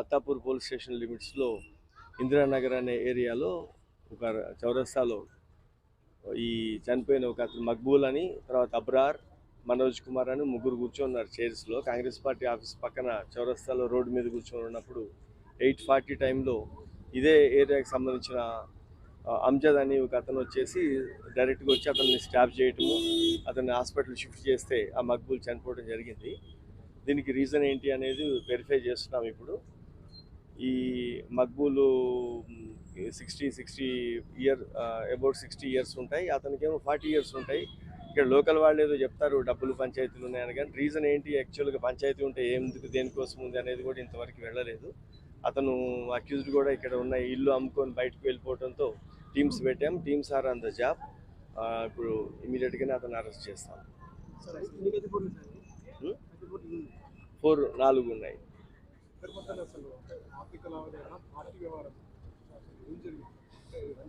Attapur police station లిమిట్స్లో ఇందిరానగర్ అనే ఏరియాలో ఒక చౌరస్తాలో ఈ చనిపోయిన ఒక అతను మక్బూల్ అని తర్వాత అబ్రార్ మనోజ్ కుమార్ అని ముగ్గురు కూర్చోన్నారు చైర్స్లో. కాంగ్రెస్ పార్టీ ఆఫీస్ పక్కన చౌరస్తాలో రోడ్డు మీద కూర్చొని ఉన్నప్పుడు ఎయిట్ ఫార్టీ టైంలో ఇదే ఏరియాకి సంబంధించిన అంజద్ అని ఒక అతను వచ్చేసి డైరెక్ట్గా వచ్చి అతన్ని స్టాప్ చేయటము అతన్ని హాస్పిటల్ షిఫ్ట్ చేస్తే ఆ మక్బూల్ చనిపోవడం జరిగింది. దీనికి రీజన్ ఏంటి అనేది వెరిఫై చేస్తున్నాం ఇప్పుడు. ఈ Maqbool sixty sixty year about sixty years ఉంటాయి. అతనికేమో ఫార్టీ ఇయర్స్ ఉంటాయి. ఇక్కడ లోకల్ వాళ్ళు ఏదో చెప్తారు డబ్బులు పంచాయతీలు ఉన్నాయని. కానీ రీజన్ ఏంటి? యాక్చువల్గా పంచాయతీ ఉంటే ఎందుకు దేనికోసం ఉంది అనేది కూడా ఇంతవరకు వెళ్ళలేదు. అతను అక్యూజ్డ్ కూడా ఇక్కడ ఉన్న ఇల్లు అమ్ముకొని బయటకు వెళ్ళిపోవడంతో టీమ్స్ పెట్టాం. Teams are on the job. ఇప్పుడు ఇమీడియట్గానే అతను అరెస్ట్ చేస్తాం. Sir Hmm? ఫోర్ నాలుగు ఉన్నాయి. ఆర్థిక లావాదేవీనా పార్టీ వ్యవహారం ఏం జరిగింది?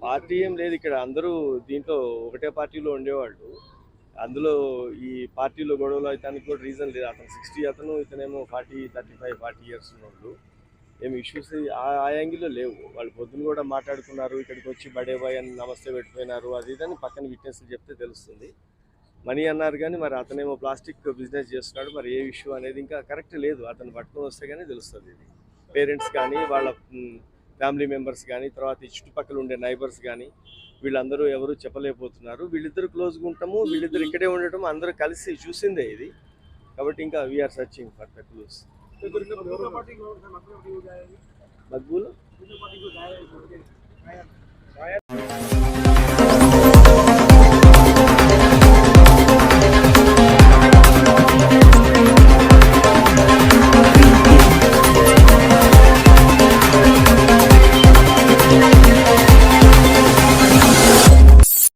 పార్టీ ఏం లేదు ఇక్కడ. అందరూ దీంట్లో ఒకటే పార్టీలో ఉండేవాళ్ళు. అందులో ఈ పార్టీలో గొడవలు అవుతానికి కూడా రీజన్ లేదు. అతను సిక్స్టీ అతను ఇతనేమో forty thirty five forty years ఉన్నోళ్ళు. ఏమి ఇష్యూస్ ఆ ఆ యాంగిల్లో లేవు. వాళ్ళు పొద్దున కూడా మాట్లాడుకున్నారు ఇక్కడికి వచ్చి బడే బాయ్ అని నమస్తే పెట్టిపోయినారు అది ఇదని పక్కన విట్నెస్లు చెప్తే తెలుస్తుంది. మనీ అన్నారు కానీ మరి అతనేమో ప్లాస్టిక్ బిజినెస్ చేస్తున్నాడు. మరి ఏ ఇష్యూ అనేది ఇంకా కరెక్ట్ లేదు. అతను పట్టుకొని వస్తే కానీ తెలుస్తుంది ఇది. పేరెంట్స్ కానీ వాళ్ళ ఫ్యామిలీ మెంబర్స్ కానీ తర్వాత ఈ చుట్టుపక్కల ఉండే నైబర్స్ కానీ వీళ్ళందరూ ఎవరు చెప్పలేకపోతున్నారు. వీళ్ళిద్దరు క్లోజ్గా ఉంటాము వీళ్ళిద్దరు ఇక్కడే ఉండటం అందరూ కలిసి చూసిందే ఇది. కాబట్టి ఇంకా we're searching for the clues దొరికినప్పుడు